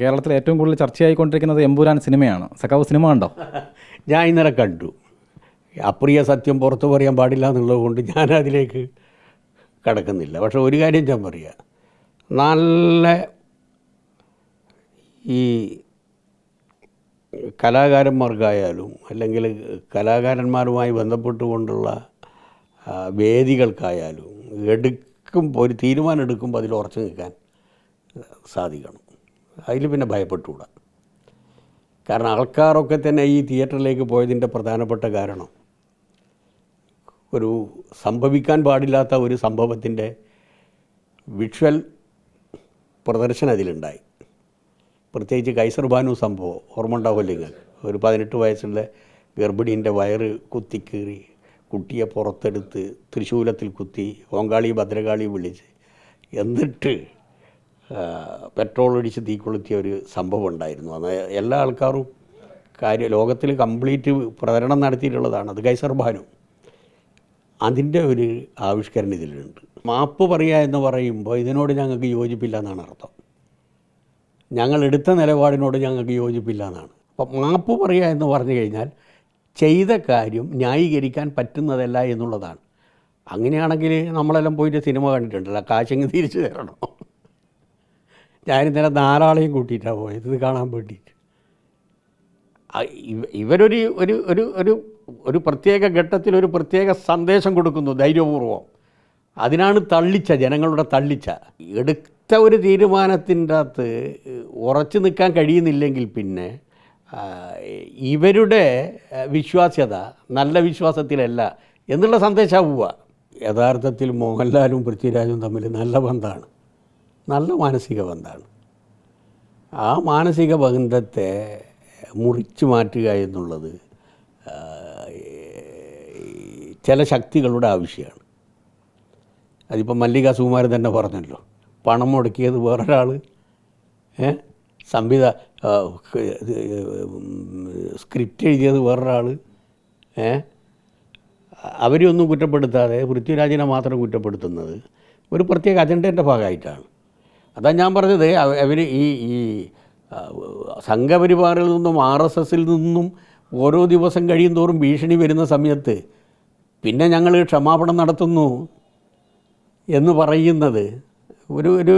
കേരളത്തിൽ ഏറ്റവും കൂടുതൽ ചർച്ചയായിക്കൊണ്ടിരിക്കുന്നത് എമ്പുരാൻ സിനിമയാണ്. സഖാവ് സിനിമ ഉണ്ടോ ഞാൻ ഇന്നലെ കണ്ടു. അപ്രിയ സത്യം പുറത്തു പറയാൻ പാടില്ല എന്നുള്ളത് കൊണ്ട് ഞാൻ അതിലേക്ക് കടക്കുന്നില്ല. പക്ഷെ ഒരു കാര്യം ഞാൻ പറയാം. നല്ല ഈ കലാകാരന്മാർക്കായാലും അല്ലെങ്കിൽ കലാകാരന്മാരുമായി ബന്ധപ്പെട്ടുകൊണ്ടുള്ള വേദികൾക്കായാലും എടുക്കുമ്പോൾ ഒരു തീരുമാനം എടുക്കുമ്പോൾ അതിൽ ഉറച്ചു നിൽക്കാൻ സാധിക്കണം. അതിൽ പിന്നെ ഭയപ്പെട്ടുകൂടാ. കാരണം ആൾക്കാരൊക്കെ തന്നെ ഈ തിയേറ്ററിലേക്ക് പോയതിന്റെ പ്രധാനപ്പെട്ട കാരണം ഒരു സംഭവിക്കാൻ പാടില്ലാത്ത ഒരു സംഭവത്തിന്റെ വിഷ്വൽ പ്രദർശനം അതിലുണ്ടായി പ്രത്യേകിച്ച് കൈസർ ബാനു സംഭവം ഓർമ്മ ഉണ്ടാവില്ല നിങ്ങൾ ഒരു പതിനെട്ട് വയസ്സുള്ള ഗർഭിണീന്റെ വയറ് കുത്തിക്കീറി കുട്ടിയെ പുറത്തെടുത്ത് തൃശൂലത്തിൽ കുത്തി ഓങ്കാളി ഭദ്രകാളി വിളിച്ച് എന്നിട്ട് പെട്രോൾ ഒഴിച്ച് തീ കൊളുത്തിയ ഒരു സംഭവം ഉണ്ടായിരുന്നു. അന്ന് എല്ലാ ആൾക്കാരും കാര്യം ലോകത്തിൽ കംപ്ലീറ്റ് പ്രചരണം നടത്തിയിട്ടുള്ളതാണ് അത് കൈസർ ഭാനു അതിന്റെ ഒരു ആവിഷ്കരണം ഇതിലുണ്ട്. മാപ്പ് പറയുക എന്ന് പറയുമ്പോൾ ഇതിനോട് ഞങ്ങൾക്ക് യോജിപ്പില്ല എന്നാണ് അർത്ഥം. ഞങ്ങൾ എടുത്ത നിലപാടിനോട് ഞങ്ങൾക്ക് യോജിപ്പില്ല എന്നാണ്. അപ്പം മാപ്പ് പറയുക എന്ന് പറഞ്ഞു കഴിഞ്ഞാൽ ചെയ്ത കാര്യം ന്യായീകരിക്കാൻ പറ്റുന്നതല്ല എന്നുള്ളതാണ്. അങ്ങനെയാണെങ്കിൽ നമ്മളെല്ലാം പോയിട്ട് സിനിമ കണ്ടിട്ടുണ്ടല്ലോ കാശങ്ങ് തിരിച്ചു തരണം? ഞാനിന്നലെ നാലാളെയും കൂട്ടിയിട്ടാണ് പോയത്. ഇത് കാണാൻ വേണ്ടിയിട്ട്. ഇവരൊരു ഒരു ഒരു ഒരു ഒരു പ്രത്യേക ഘട്ടത്തിൽ ഒരു പ്രത്യേക സന്ദേശം കൊടുക്കുന്നു ധൈര്യപൂർവം. അതിനാണ് തള്ളിച്ച ജനങ്ങളുടെ തള്ളിച്ച. എടുത്ത ഒരു തീരുമാനത്തിന്റെ അകത്ത് ഉറച്ചു നിൽക്കാൻ കഴിയുന്നില്ലെങ്കിൽ പിന്നെ ഇവരുടെ വിശ്വാസ്യത നല്ല വിശ്വാസത്തിലല്ല എന്നുള്ള സന്ദേശമാവുക. യഥാർത്ഥത്തിൽ മോഹൻലാലും പൃഥ്വിരാജും തമ്മിൽ നല്ല ബന്ധമാണ്. നല്ല മാനസിക ബന്ധമാണ്. ആ മാനസിക ബന്ധത്തെ മുറിച്ചു മാറ്റുക എന്നുള്ളത് ചില ശക്തികളുടെ ആവശ്യമാണ്. അതിപ്പോൾ മല്ലിക സുകുമാരൻ തന്നെ പറഞ്ഞല്ലോ പണം മുടക്കിയത് വേറൊരാൾ ഏ? സംവിധ സ്ക്രിപ്റ്റ് എഴുതിയത് വേറൊരാൾ ഏ? അവരെയൊന്നും കുറ്റപ്പെടുത്താതെ പൃഥ്വിരാജിനെ മാത്രം കുറ്റപ്പെടുത്തുന്നത് ഒരു പ്രത്യേക അജണ്ടേന്റെ ഭാഗമായിട്ടാണ്. അതാ ഞാൻ പറഞ്ഞത് അവർ ഈ ഈ സംഘപരിവാറിൽ നിന്നും ആർ എസ് എസിൽ നിന്നും ഓരോ ദിവസം കഴിയും തോറും ഭീഷണി വരുന്ന സമയത്ത് പിന്നെ ഞങ്ങൾ ക്ഷമാപണം നടത്തുന്നു എന്ന് പറയുന്നത് ഒരു ഒരു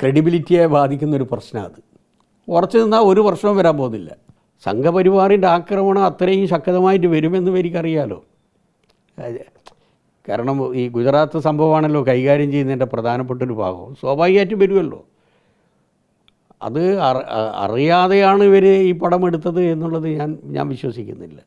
ക്രെഡിബിലിറ്റിയെ ബാധിക്കുന്ന ഒരു പ്രശ്നമാണ് അത്. ഉറച്ചു നിന്നാൽ ഒരു വർഷവും വരാൻ പോകുന്നില്ല. സംഘപരിവാറിന്റെ ആക്രമണം അത്രയും ശക്തമായിട്ട് വരുമെന്ന് എനിക്കറിയാലോ. കാരണം ഈ ഗുജറാത്ത് സംഭവമാണല്ലോ കൈകാര്യം ചെയ്യുന്നതിന്റെ പ്രധാനപ്പെട്ട ഒരു ഭാഗം. സ്വാഭാവികമായിട്ടും വരുമല്ലോ. അത് അറിയാതെയാണ് ഇവർ ഈ പടം എടുത്തത് എന്നുള്ളത് ഞാൻ ഞാൻ വിശ്വസിക്കുന്നില്ല.